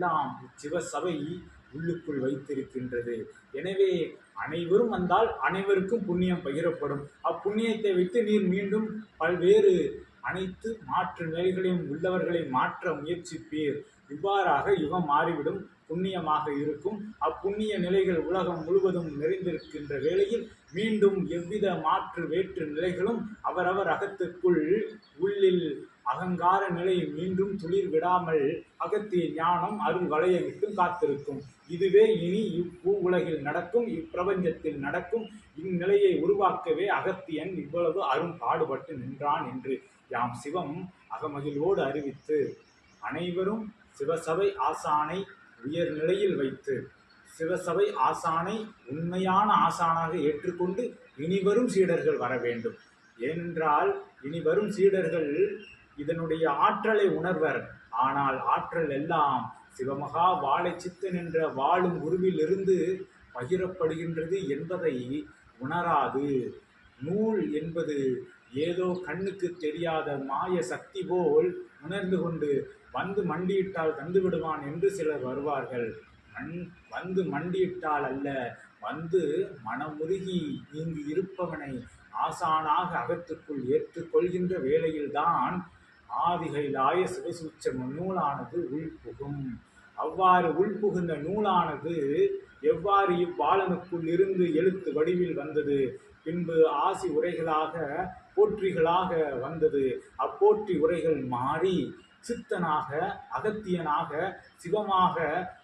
எல்லாம் சிவசபை உள்ளுக்குள் வைத்திருக்கின்றது. எனவே அனைவரும் வந்தால் அனைவருக்கும் புண்ணியம் பகிரப்படும். அப்புண்ணியத்தை வைத்து நீர் மீண்டும் பல்வேறு அனைத்து மாற்று நிலைகளையும் உள்ளவர்களை மாற்ற முயற்சிப்பீர். இவ்வாறாக யுகம் மாறிவிடும் புண்ணியமாக இருக்கும். அப்புண்ணிய நிலைகள் உலகம் முழுவதும் நிறைந்திருக்கின்ற வேளையில் மீண்டும் எவ்வித மாற்று வேற்று நிலைகளும் அவரவர் அகத்துக்குள் உள்ளில் அகங்கார நிலை மீண்டும் துளிர் விடாமல் அகத்திய ஞானம் அருள் வளையவிட்டு காத்திருக்கும். இதுவே இனி இப்பூ உலகில் நடக்கும் இப்பிரபஞ்சத்தில் நடக்கும். இந்நிலையை உருவாக்கவே அகத்தியன் இவ்வளவு அரும் பாடுபட்டு நின்றான் என்று யாம் சிவம் அகமகிழ்வோடு அறிவித்து அனைவரும் சிவசபை ஆசானை உயர்நிலையில் வைத்து சிவசபை ஆசானை உண்மையான ஆசானாக ஏற்றுக்கொண்டு இனிவரும் சீடர்கள் வர வேண்டும். ஏனென்றால் இனி வரும் சீடர்கள் இதனுடைய ஆற்றலை உணர்வர். ஆனால் ஆற்றல் எல்லாம் சிவமகா வாழை சித்து என்ற வாழும் உருவிலிருந்து பகிரப்படுகின்றது என்பதை உணராது. நூல் என்பது ஏதோ கண்ணுக்கு தெரியாத மாய சக்தி போல் உணர்ந்து கொண்டு வந்து மண்டியிட்டால் தந்து விடுவான் என்று சிலர் வருவார்கள். மண் வந்து மண்டியிட்டால் அல்ல வந்து மனமுருகி இங்கு இருப்பவனை ஆசானாக அகத்துக்குள் ஏற்றுக்கொள்கின்ற வேளையில்தான் ஆதிகைலாய சிவசூச்சம நூலானது உள்புகும். அவ்வாறு உள்புகுந்த நூலானது எவ்வாறு இவ்வாளனுக்குள் இருந்து எழுத்து வடிவில் வந்தது? பின்பு ஆசி உரைகளாக போற்றிகளாக வந்தது. அப்போற்றி உரைகள் மாறி சித்தனாக அகத்தியனாக சிவமாக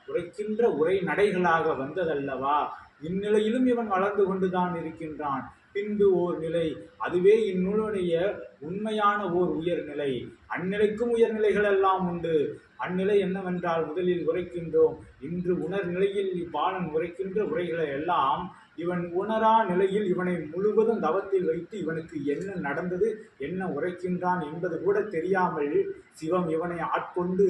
உரைக்கின்ற உரை நடைகளாக வந்ததல்லவா? இந்நிலையிலும் இவன் வளர்ந்து கொண்டுதான் இருக்கின்றான். பின்பு ஓர் நிலை. அதுவே இந்நூலுடைய உண்மையான ஓர் உயர்நிலை. அந்நிலைக்கும் உயர்நிலைகள் எல்லாம் உண்டு. அந்நிலை என்னவென்றால் முதலில் உரைக்கின்றோம். இன்று உணர்நிலையில் இப்பாலன் உரைக்கின்ற உரைகளை எல்லாம் இவன் உணரா நிலையில் இவனை முழுவதும் தவத்தில் வைத்து இவனுக்கு என்ன நடந்தது என்ன உரைக்கின்றான் என்பது கூட தெரியாமல் சிவம் இவனை ஆட்கொண்டு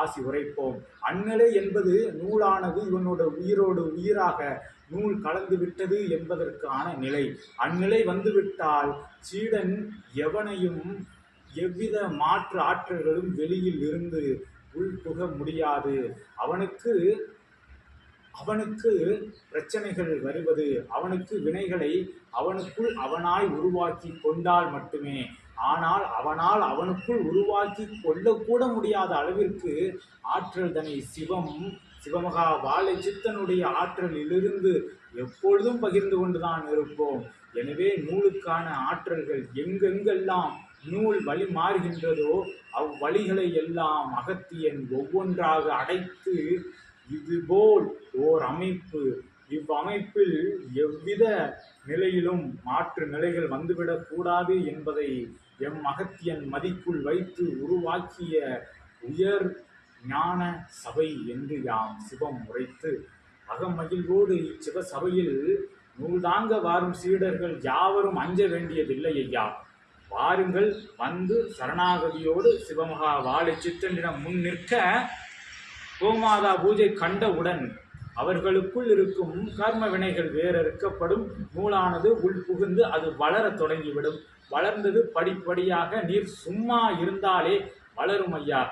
ஆசி உரைப்போம். அந்நிலை என்பது நூலானது இவனோட உயிரோடு உயிராக நூல் கலந்து விட்டது என்பதற்கான நிலை. அந்நிலை வந்துவிட்டால் சீடன் எவனையும் எவ்வித மாற்று ஆற்றல்களும் வெளியில் இருந்து உள்புக முடியாது. அவனுக்கு அவனுக்கு பிரச்சனைகள் வருவது அவனுக்கு வினைகளை அவனுக்குள் அவனாய் உருவாக்கி கொண்டால் மட்டுமே. ஆனால் அவனால் அவனுக்குள் உருவாக்கி கொள்ளக்கூட முடியாத அளவிற்கு ஆற்றல் தனி சிவம் சிவமகா வாழை சித்தனுடைய ஆற்றலிலிருந்து எப்பொழுதும் பகிர்ந்து கொண்டுதான் இருப்போம். எனவே நூலுக்கான ஆற்றல்கள் எங்கெங்கெல்லாம் நூல் வழி மாறுகின்றதோ அவ்வழிகளை எல்லாம் அகத்தியன் ஒவ்வொன்றாக அடைத்து இதுபோல் ஓர் அமைப்பு இவ்வமைப்பில் எவ்வித நிலையிலும் மாற்று நிலைகள் வந்துவிடக் கூடாது என்பதை எம் அகத்தியன் மதிக்குள் வைத்து உருவாக்கிய உயர் ஞான சபை என்று யாம் சிவம் உரைத்து அகமகிழ்வோடு இச்சிவ சபையில் நூல்தாங்க வாரும் சீடர்கள் யாவரும் அஞ்ச வேண்டியதில்லை ஐயா. வாருங்கள் வந்து சரணாகதியோடு சிவமகா வாழை சித்தனிடம் முன் நிற்க கோமாதா பூஜை கண்டவுடன் அவர்களுக்குள் இருக்கும் கர்ம வினைகள் வேறறுக்கப்படும். நூலானது உள்புகுந்து அது வளரத் தொடங்கிவிடும். வளர்ந்தது படிப்படியாக நீர் சும்மா இருந்தாலே வளரும் ஐயா.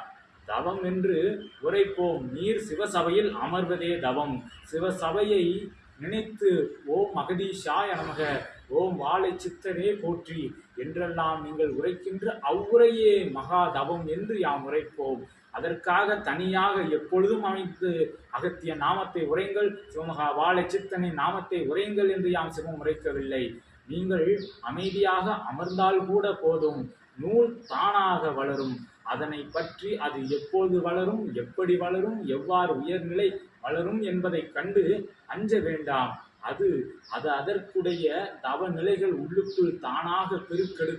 தவம் என்று உரைப்போம். நீர் சிவசபையில் அமர்வதே தவம். சிவசபையை நினைத்து ஓம் அகதீஷாய நமக ஓம் வாழை சித்தனே போற்றி என்றெல்லாம் நீங்கள் உரைக்கின்ற அவ்வுரையே மகா தவம் என்று யாம் உரைப்போம். அதற்காக தனியாக எப்பொழுதும் அமைத்து அகத்திய நாமத்தை உரைங்கள் சிவமகா வாழை சித்தனை நாமத்தை உரைங்கள் என்று யாம் சிவம் உரைக்கவில்லை. நீங்கள் அமைதியாக அமர்ந்தால் கூட போதும். நூல் தானாக வளரும். அதனை பற்றி அது எப்போது வளரும்? எப்படி வளரும்? எவ்வாறு உயர்நிலை வளரும் என்பதைக் கண்டு அஞ்ச வேண்டாம். அது அது அதற்குடைய தவ நிலைகள் உள்ளுக்குள் தானாக பெருக்கெடு